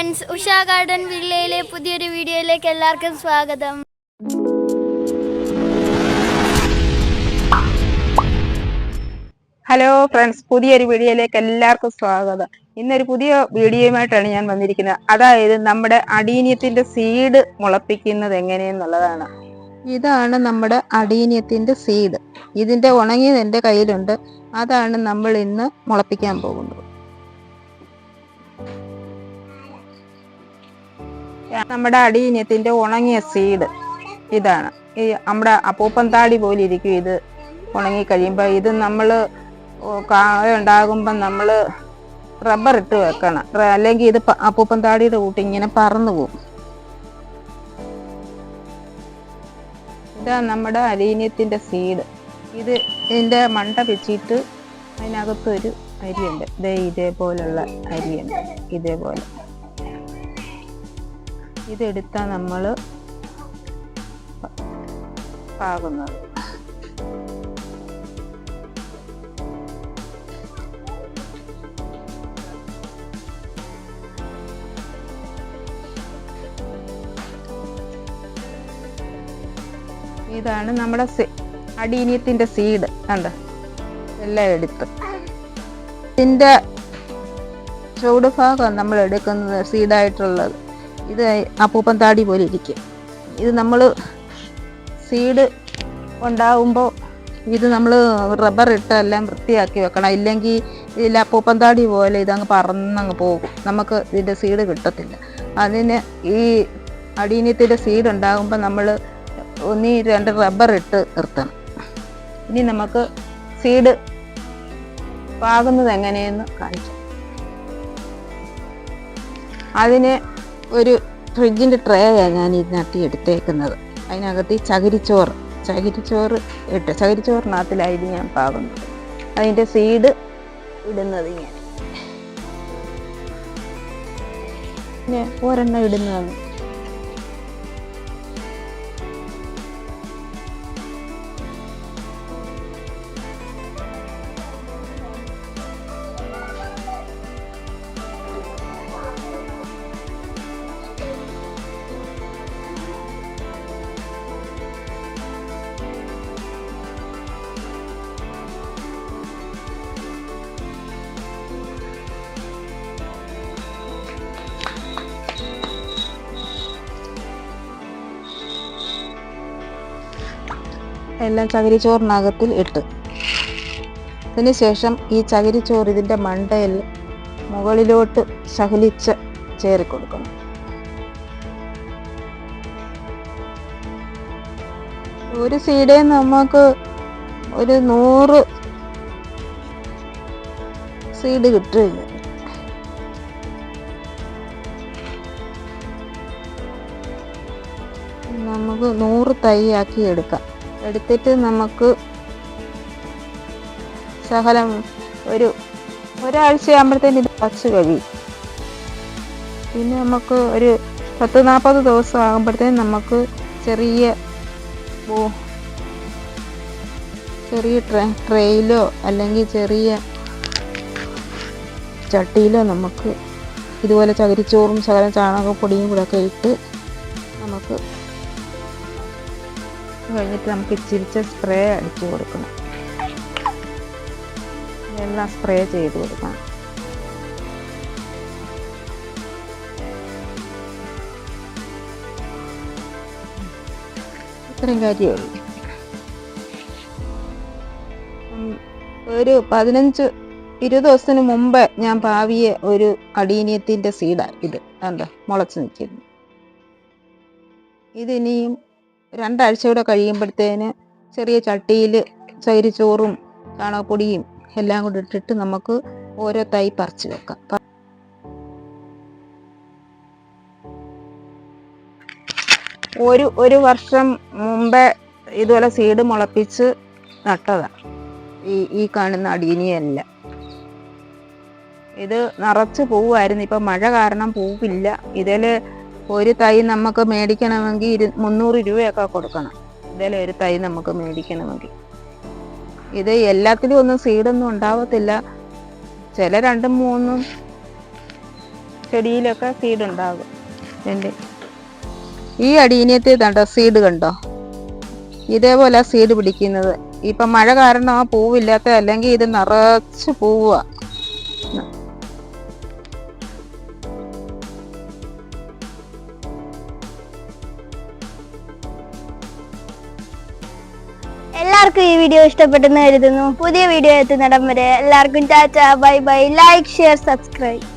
Friends Usha garden വില്ലയിലെ പുതിയൊരു വീഡിയോയിലേക്ക് എല്ലാവർക്കും സ്വാഗതം. ഹലോ ഫ്രണ്ട്സ് പുതിയൊരു വീഡിയോയിലേക്ക് എല്ലാവർക്കും സ്വാഗതം. ഇന്നൊരു പുതിയ വീഡിയോയുമായിട്ടാണ് ഞാൻ വന്നിരിക്കുന്നത്. അതായത് നമ്മുടെ അടീനിയത്തിന്റെ സീഡ് മുളപ്പിക്കുന്നത് എങ്ങനെയെന്നുള്ളതാണ്. ഇതാണ് നമ്മുടെ അടീനിയത്തിന്റെ സീഡ് ഇതിന്റെ ഉണങ്ങിയത് എന്റെ കയ്യിലുണ്ട്. അതാണ് നമ്മൾ ഇന്ന് മുളപ്പിക്കാൻ പോകുന്നത്. നമ്മുടെ അടിയിനത്തിന്റെ ഉണങ്ങിയ സീഡ് ഇതാണ്. ഈ നമ്മുടെ അപ്പൂപ്പൻ താടി പോലെ ഇരിക്കും ഇത്. ഉണങ്ങി കഴിയുമ്പോൾ ഇത് നമ്മൾ കായുണ്ടാകുമ്പം നമ്മൾ റബ്ബർ ഇട്ട് വെക്കണം. അല്ലെങ്കിൽ ഇത് അപ്പൂപ്പൻ താടിയുടെ കൂട്ടി ഇങ്ങനെ പറന്നു പോകും ഇതാ നമ്മുടെ അലീനിയത്തിന്റെ സീഡ് ഇത് ഇതിന്റെ മണ്ട വെച്ചിട്ട് അതിനകത്തൊരു അരിയുണ്ട്. ഇതേ ഇതേപോലുള്ള അരിയുണ്ട്. ഇതേപോലെ. ഇതെടുത്താൽ നമ്മൾ പാകുന്നത്. ഇതാണ് നമ്മുടെ അടീനിയത്തിന്റെ സീഡ് കണ്ട? എല്ലാം എടുത്ത്. ഇതിന്റെ ചൂട് ഭാഗം നമ്മൾ എടുക്കുന്നത് സീഡായിട്ടുള്ളത് ഇത് അപ്പൂപ്പൻ താടി പോലെ ഇരിക്കും. ഇത് നമ്മൾ സീഡ് ഉണ്ടാവുമ്പോൾ ഇത് നമ്മൾ റബ്ബർ ഇട്ട് എല്ലാം വൃത്തിയാക്കി വെക്കണം. ഇല്ലെങ്കിൽ ഇതിൽ അപ്പൂപ്പൻ താടി പോലെ ഇതങ്ങ് പറന്നങ്ങ് പോകും. നമുക്ക് ഇതിന്റെ സീഡ് കിട്ടത്തില്ല. അതിന് ഈ അടീനത്തിന്റെ സീഡ് ഉണ്ടാകുമ്പോൾ നമ്മൾ ഒന്നീ രണ്ട് റബ്ബർ ഇട്ട് നിർത്തണം. ഇനി നമുക്ക് സീഡ് പാകുന്നത് എങ്ങനെയെന്ന് കാണിച്ചു അതിന് ഒരു ഫ്രിഡ്ജിന്റെ ട്രേയാണ് ഞാൻ ഇതിനകത്ത് എടുത്തേക്കുന്നത്. അതിനകത്ത് ഈ ചകിരിച്ചോറ് ചകിരിച്ചോറ് ഇട്ട് ചകിരിച്ചോറിനകത്തിലായിരുന്നു ഞാൻ പാകുന്നത്. അതിന്റെ സീഡ് ഇടുന്നത് ഇങ്ങനെ പിന്നെ ഒരെണ്ണം ഇടുന്നതാണ്. എല്ലാം ചകിരിച്ചോറിനകത്തിൽ ഇട്ട്. അതിനുശേഷം ഈ ചകിരിച്ചോറ് ഇതിന്റെ മണ്ടയിൽ മുകളിലോട്ട് ശകലിച്ച് ചേറി കൊടുക്കണം ഒരു സീഡേ നമുക്ക് ഒരു നൂറ് സീഡ് കിട്ടുകയില്ല. നമുക്ക് നൂറ് ആക്കി എടുക്കാം. എടുത്തിട്ട് നമുക്ക് ശകലം ഒരു ഒരാഴ്ചയാകുമ്പോഴത്തേന് ഇത് പച്ച കഴിയും പിന്നെ നമുക്ക് ഒരു പത്ത് നാൽപ്പത് ദിവസം ആകുമ്പോഴത്തേന് നമുക്ക് ചെറിയ ചെറിയ ട്രേ ട്രെയിലോ അല്ലെങ്കിൽ ചെറിയ ചട്ടിയിലോ നമുക്ക് ഇതുപോലെ ചകിരിച്ചോറും ശകലം ചാണകപ്പൊടിയും കൂടെ ഒക്കെ ഇട്ട് നമുക്ക് കഴിഞ്ഞിട്ട് നമുക്ക് ഇച്ചിരിച്ച സ്പ്രേ അടിച്ചു കൊടുക്കണം. എല്ലാം സ്പ്രേ ചെയ്ത് കൊടുക്കണം. ഇത്രയും കാര്യമുള്ളൂ. ഒരു പതിനഞ്ച് ഇരുപത് ദിവസത്തിന് മുമ്പ് ഞാൻ പാവിയ ഒരു അടീനിയത്തിന്റെ സീഡാണ് ഇത് എന്താ മുളച്ച് നിൽക്കുന്നു. ഇതിനിയും രണ്ടാഴ്ച കൂടെ കഴിയുമ്പോഴത്തേന് ചെറിയ ചട്ടിയിൽ ചകിരിച്ചോറും ചാണകപ്പൊടിയും എല്ലാം കൂടി ഇട്ടിട്ട് നമുക്ക് ഓരോ തൈ പറിച്ചു വെക്കാം. ഒരു ഒരു വർഷം മുമ്പേ ഇതുപോലെ സീഡ് മുളപ്പിച്ച് നട്ടതാണ് ഈ ഈ കാണുന്ന അടീനിയല്ല ഇത് നിറച്ച് പൂവായിരുന്നു ഇപ്പം മഴ കാരണം പൂവില്ല. ഇതിൽ ഒരു തൈ നമുക്ക് മേടിക്കണമെങ്കിൽ ഇരു മുന്നൂറ് രൂപയൊക്കെ കൊടുക്കണം. ഇതിൽ ഒരു തൈ നമുക്ക് മേടിക്കണമെങ്കിൽ. ഇത് എല്ലാത്തിലും ഒന്നും സീഡൊന്നും ഉണ്ടാവത്തില്ല. ചില രണ്ടും മൂന്നും ചെടിയിലൊക്കെ സീഡ് ഉണ്ടാകും എന്റെ ഈ അടീനിയത്തിൽ കണ്ടോ സീഡ് കണ്ടോ? ഇതേപോലെ സീഡ് പിടിക്കുന്നത്. ഇപ്പം മഴ കാരണം പൂവില്ലാത്ത അല്ലെങ്കിൽ ഇത് നിറച്ച് പൂവുക എല്ലാവർക്കും ഈ വീഡിയോ ഇഷ്ടപ്പെട്ടെന്ന് കരുതുന്നു. പുതിയ വീഡിയോ എത്തുന്നിടം വരെ എല്ലാവർക്കും tata bye bye like share subscribe